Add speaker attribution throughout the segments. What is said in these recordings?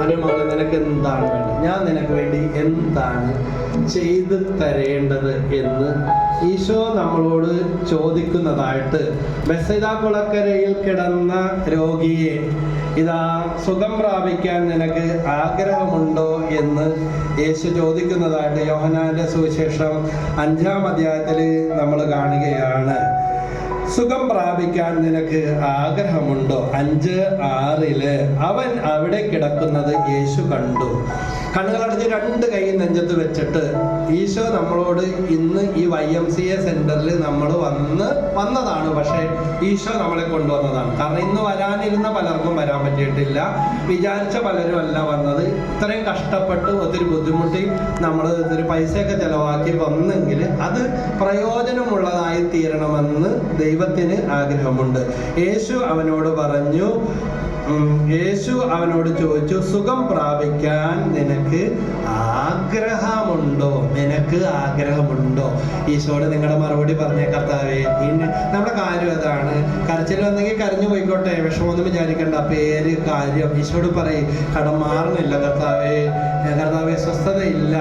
Speaker 1: മരുമകളെ നിനക്ക് എന്താണ് വേണ്ടത്? ഞാൻ നിനക്ക് വേണ്ടി എന്താണ് ചെയ്തു തരേണ്ടത് എന്ന് ഈശോ നമ്മളോട് ചോദിക്കുന്നതായിട്ട് ബസൈദ കുളക്കരയിൽ കിടന്ന രോഗിയെ ഇതാ സുഖം പ്രാപിക്കാൻ നിനക്ക് ആഗ്രഹമുണ്ടോ എന്ന് യേശു ചോദിക്കുന്നതായിട്ട് യോഹനാന്റെ സുവിശേഷം അഞ്ചാം അധ്യായത്തിൽ നമ്മൾ കാണുകയാണ്. സുഖം പ്രാപിക്കാൻ നിനക്ക് ആഗ്രഹമുണ്ടോ? അഞ്ച് ആറിൽ അവൻ അവിടെ കിടക്കുന്നത് യേശു കണ്ടു. കണ്ണുകളടച്ച് രണ്ട് കൈ നെഞ്ചത്ത് വെച്ചിട്ട് ഈശോ നമ്മളോട് ഇന്ന് ഈ വൈ എം സി എ സെന്ററിൽ നമ്മൾ വന്ന് വന്നതാണ്. പക്ഷേ ഈശോ നമ്മളെ കൊണ്ടുവന്നതാണ്. കാരണം ഇന്ന് വരാനിരുന്ന പലർക്കും വരാൻ പറ്റിയിട്ടില്ല. വിചാരിച്ച പലരും അല്ല വന്നത്. ഇത്രയും കഷ്ടപ്പെട്ട് ഒത്തിരി ബുദ്ധിമുട്ടി നമ്മൾ ഒത്തിരി പൈസയൊക്കെ ചെലവാക്കി വന്നെങ്കിൽ അത് പ്രയോജനമുള്ളതായി തീരണമെന്ന് ദൈവത്തിന് ആഗ്രഹമുണ്ട്. യേശു അവനോട് പറഞ്ഞു യേശു അവനോട് ചോദിച്ചു സുഖം പ്രാപിക്കാൻ നിനക്ക് ആഗ്രഹമുണ്ടോ? നിനക്ക് ആഗ്രഹമുണ്ടോ? ഈശോട് നിങ്ങളുടെ മറുപടി പറഞ്ഞ കർത്താവേ നമ്മുടെ കാര്യം അതാണ്. കരച്ചിൽ വന്നെങ്കിൽ കരഞ്ഞു പോയിക്കോട്ടെ വിഷമമൊന്നും വിചാരിക്കണ്ട പേര് കാര്യം. ഈശോട് പറയും കടം മാറുന്നില്ല കർത്താവേ. കർത്താവെ സ്വസ്ഥതയില്ല.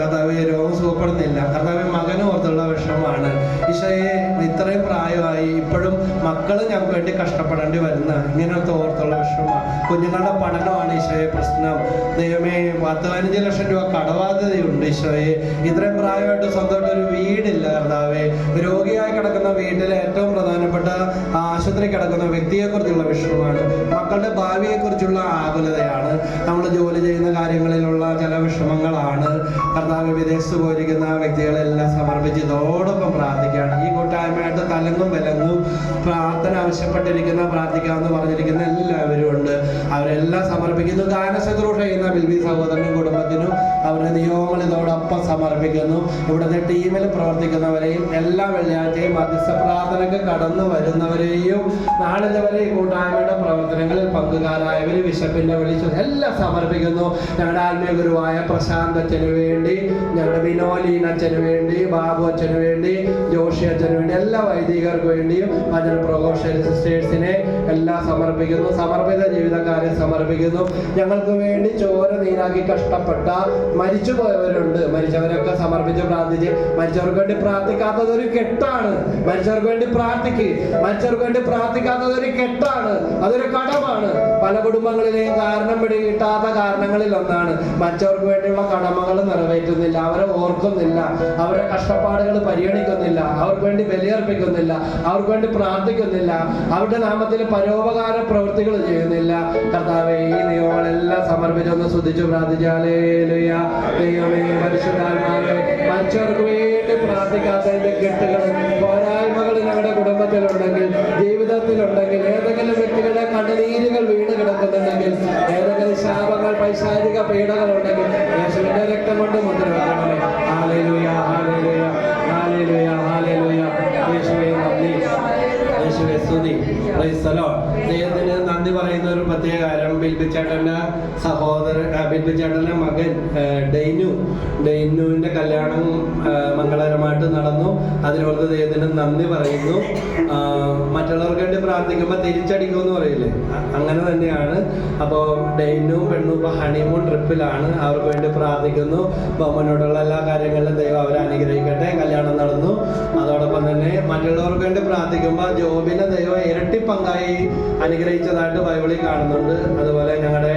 Speaker 1: കർത്താവെ രോഗം സുഖപ്പെടുന്നില്ല. കർത്താവെ മകന് ഓർത്തുള്ള വിഷമമാണ്. ഈശോയെ ഇത്രയും പ്രായമായി ഇപ്പോഴും മക്കൾ ഞങ്ങൾക്ക് വേണ്ടി കഷ്ടപ്പെടേണ്ടി വരുന്ന ഇങ്ങനത്തെ ഓർത്തുള്ള വിഷമമാണ് കുഞ്ഞുങ്ങളുടെ പഠനമാണ് ഈശോയെ പ്രശ്നം. ദൈവമേ പത്ത് പതിനഞ്ച് ലക്ഷം രൂപ കടബാധ്യതയുണ്ട് ഈശോയെ. ഇത്രയും പ്രായമായിട്ട് സ്വന്തമായിട്ട് ഒരു വീടില്ല കർത്താവെ. രോഗിയായി കിടക്കുന്ന വീട്ടിലെ ഏറ്റവും പ്രധാനപ്പെട്ട ആശുപത്രി കിടക്കുന്ന വ്യക്തിയെക്കുറിച്ചുള്ള വിഷമമാണ്. മക്കളുടെ ഭാവിയെക്കുറിച്ചുള്ള ആകുലതയാണ്. നമ്മൾ ജോലി ചെയ്യുന്ന കാര്യങ്ങളിലുള്ള ചില വിഷമങ്ങളാണ്. കർത്താവ് വിദേശത്ത് പോയിരിക്കുന്ന വ്യക്തികളെല്ലാം സമർപ്പിച്ച് ഇതോടൊപ്പം പ്രാർത്ഥിക്കുകയാണ്. ഈ കൂട്ടായ്മയായിട്ട് തലങ്ങും വിലങ്ങും പ്രാർത്ഥന ആവശ്യപ്പെട്ടിരിക്കുന്ന പ്രാർത്ഥിക്കാമെന്ന് പറഞ്ഞിരിക്കുന്ന എല്ലാവരും ഉണ്ട്. അവരെല്ലാം സമർപ്പിക്കുന്നു. ഗാന ശുശ്രൂഷ ചെയ്യുന്ന ബിൽബി സഹോദരനും കുടുംബത്തിനും അവരുടെ നിയോഗങ്ങൾ ഇതോടൊപ്പം സമർപ്പിക്കുന്നു. ഇവിടുത്തെ ടീമിൽ പ്രവർത്തിക്കുന്നവരെയും എല്ലാ വെള്ളിയാഴ്ചയും മധ്യസ്ഥ പ്രാർത്ഥനയ്ക്ക് കടന്നു വരുന്നവരെയും നാളിലെ വരെ കൂട്ടായ്മയുടെ പ്രവർത്തനങ്ങളിൽ പങ്കുകാരായവർ വിശപ്പിന്റെ വിളിച്ചു എല്ലാം സമർപ്പിക്കുന്നു. ഞങ്ങളുടെ ആത്മീയ ഗുരുവായ പ്രശാന്ത് അച്ഛന് വേണ്ടി ഞങ്ങളുടെ വിനോലീൻ അച്ഛന് വേണ്ടി ബാബു അച്ഛന് വേണ്ടി ജോഷി അച്ഛന് വേണ്ടി എല്ലാ വൈദികർക്ക് വേണ്ടിയും ഭജന പ്രഘോഷ സിസ്റ്റേഴ്സിനെ എല്ലാം സമർപ്പിക്കുന്നു. സമർപ്പിത ജീവിതക്കാരെ സമർപ്പിക്കുന്നു. ഞങ്ങൾക്ക് വേണ്ടി ചോര നീരാക്കി കഷ്ടപ്പെട്ട മരിച്ചുപോയവരുണ്ട്. മരിച്ചവരൊക്കെ സമർപ്പിച്ച് പ്രാർത്ഥിച്ച് മരിച്ചവർക്ക് വേണ്ടി പ്രാർത്ഥിക്കാത്തത് ഒരു കെട്ടാണ്. മരിച്ചവർക്ക് വേണ്ടി പ്രാർത്ഥിക്ക്. മരിച്ചവർക്ക് വേണ്ടി പ്രാർത്ഥിക്കാത്തത് ഒരു കെട്ടാണ്. അതൊരു കടമാണ്. പല കുടുംബങ്ങളിലെയും കാരണം പിടി കിട്ടാത്ത കാരണങ്ങളിൽ ഒന്നാണ്. മറ്റവർക്ക് വേണ്ടിയുള്ള കടമകൾ നിറവേറ്റുന്നില്ല. അവരെ ഓർക്കുന്നില്ല. അവരുടെ കഷ്ടപ്പാടുകൾ പരിഗണിക്കുന്നില്ല. അവർക്ക് വേണ്ടി ബലിയർപ്പിക്കുന്നില്ല. അവർക്ക് വേണ്ടി പ്രാർത്ഥിക്കുന്നില്ല. അവരുടെ നാമത്തിൽ പരോപകാര പ്രവൃത്തികൾ ചെയ്യുന്നില്ല. കർത്താവെ ഈ നിയമങ്ങളെല്ലാം സമർപ്പിച്ചൊന്ന് ശ്രദ്ധിച്ചു പ്രാർത്ഥിച്ചാലേ ദൈവമേ പരിശുദ്ധാത്മാവേ മറ്റവർക്ക് വേണ്ടി പ്രാർത്ഥിക്കാത്തതിന്റെ കെട്ടുകൾ പോരായ്മകൾ ഞങ്ങളുടെ കുടുംബത്തിലുണ്ടെങ്കിൽ ജീവിതത്തിലുണ്ടെങ്കിൽ ഏതെങ്കിലും വ്യക്തികളുടെ കടലീരുകൾ വീണ് കിടക്കുന്നുണ്ടെങ്കിൽ ഏതെങ്കിലും ശാപങ്ങൾ പൈശാരിക പീഡകൾ ഉണ്ടെങ്കിൽ യേശുവിന്റെ രക്തം കൊണ്ട് മുദ്ര വെക്കണമേ ഹാലേലുയ ഹാലേലുയ ഹാലേലുയ ഹാലേലുയ യേശുവേ നന്ദി. യേശുവേ സ്തുതി. ദൈവത്തിന് നന്ദി പറയുന്ന ഒരു പ്രത്യേക കാര്യം. ബിൽബിച്ചേട്ടന്റെ സഹോദരൻ ബിൽബിച്ചേട്ടന്റെ മകൻ ഡൈനു ഡെയ്നു. ഡെയ്നുവിന്റെ കല്യാണം മംഗളകരമായിട്ട് നടന്നു. അതിനോർത്ത് ദൈവത്തിന് നന്ദി പറയുന്നു. മറ്റുള്ളവർക്ക് വേണ്ടി പ്രാർത്ഥിക്കുമ്പോൾ തിരിച്ചടിക്കുമെന്ന് പറയില്ലേ? അങ്ങനെ തന്നെയാണ്. അപ്പോൾ ഡെയ്നും പെണ്ണും ഇപ്പോൾ ഹണിമൂൺ ട്രിപ്പിലാണ് അവർക്ക് വേണ്ടി പ്രാർത്ഥിക്കുന്നു. അപ്പോൾ മുന്നോട്ടുള്ള എല്ലാ കാര്യങ്ങളിലും ദൈവം അവരെ അനുഗ്രഹിക്കട്ടെ. കല്യാണം നടന്നു. അതോടൊപ്പം തന്നെ മറ്റുള്ളവർക്ക് വേണ്ടി പ്രാർത്ഥിക്കുമ്പോൾ ജോബിനെ ദൈവം ഇരട്ടി പങ്കായി അനുഗ്രഹിച്ചതായിട്ട് ബൈബിളിൽ കാണുന്നുണ്ട്. അതുപോലെ ഞങ്ങളുടെ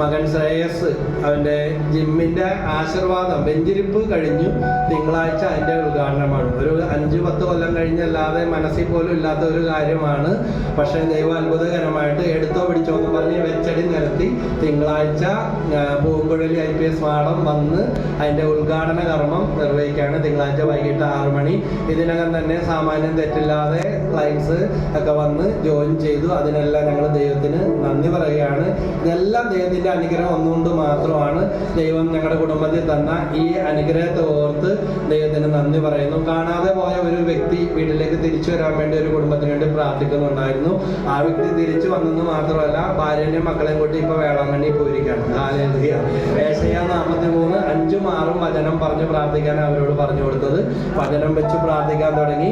Speaker 1: മകൻ ശ്രേയസ് അവന്റെ ജിമ്മിന്റെ ആശീർവാദം വെഞ്ചിരിപ്പ് കഴിഞ്ഞു തിങ്കളാഴ്ച അതിന്റെ ഉദ്ഘാടനമാണ്. ഒരു അഞ്ച് പത്ത് കൊല്ലം കഴിഞ്ഞല്ലാതെ മനസ്സിൽ പോലും ഇല്ലാത്ത ഒരു കാര്യമാണ്. പക്ഷേ ദൈവം അത്ഭുതകരമായിട്ട് എടുത്തോ പിടിച്ചോ എന്ന് പറഞ്ഞ് വെച്ചടി നിരത്തി തിങ്കളാഴ്ച Poompuzhali I P S madam വന്ന് അതിന്റെ ഉദ്ഘാടന കർമ്മം നിർവഹിക്കുകയാണ്. തിങ്കളാഴ്ച വൈകിട്ട് ആറ് മണി. ഇതിനകം തന്നെ സാമാന്യം തെറ്റില്ലാതെ ക്ലയൻസ് ഒക്കെ വന്ന് ജോയിൻ ചെയ്തു. അതിനെല്ലാം ഞങ്ങൾ ദൈവത്തിന് നന്ദി പറയുകയാണ്. ഇതെല്ലാം ദൈവത്തിന്റെ അനുഗ്രഹം ഒന്നുകൊണ്ട് മാത്രമാണ് ദൈവം ഞങ്ങളുടെ കുടുംബത്തിൽ തന്ന ഈ അനുഗ്രഹത്തെ ഓർത്ത് ദൈവത്തിന് നന്ദി പറയുന്നു. കാണാതെ പോയ ഒരു വ്യക്തി വീട്ടിലേക്ക് തിരിച്ചു വരാൻ വേണ്ടി ഒരു കുടുംബത്തിന് വേണ്ടി പ്രാർത്ഥിക്കുന്നുണ്ടായിരുന്നു. ആ വ്യക്തി തിരിച്ചു വന്നെന്ന് മാത്രമല്ല ഭാര്യനെയും മക്കളെയും കൂട്ടി ഇപ്പൊ വേളാങ്കണ്ണി പോയിരിക്കുകയാണ്. ഹാലേലുയ നാൽപ്പത്തി മൂന്ന് അഞ്ചും ആറും വചനം പറഞ്ഞ് പ്രാർത്ഥിക്കാൻ അവരോട് പറഞ്ഞു കൊടുത്തത്. വചനം വെച്ച് പ്രാർത്ഥിക്കാൻ തുടങ്ങി.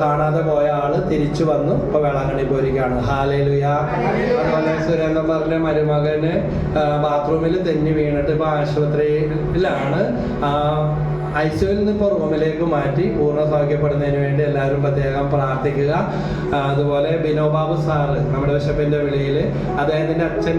Speaker 1: കാണാതെ പോയ ആൾ തിരിച്ചു വന്നു. ഇപ്പൊ വേളാങ്കണ്ണി പോയിരിക്കുകയാണ്. ഹാലേലുയ. അതുപോലെ സുരേന്ദ്രൻ പറഞ്ഞ മരുമകന് ബാത്റൂമിൽ തെന്നി വീണിട്ട് ഇപ്പൊ ആശുപത്രിയിലാണ്. ഐ സിയുവിൽ നിന്ന് ഇപ്പോൾ റൂമിലേക്ക് മാറ്റി പൂർണ സൗഖ്യപ്പെടുന്നതിന് വേണ്ടി എല്ലാവരും പ്രത്യേകം പ്രാർത്ഥിക്കുക. അതുപോലെ ബിനോബാബു സാറ് നമ്മുടെ ബിഷപ്പിന്റെ വിളിയിൽ അദ്ദേഹത്തിന്റെ അച്ഛൻ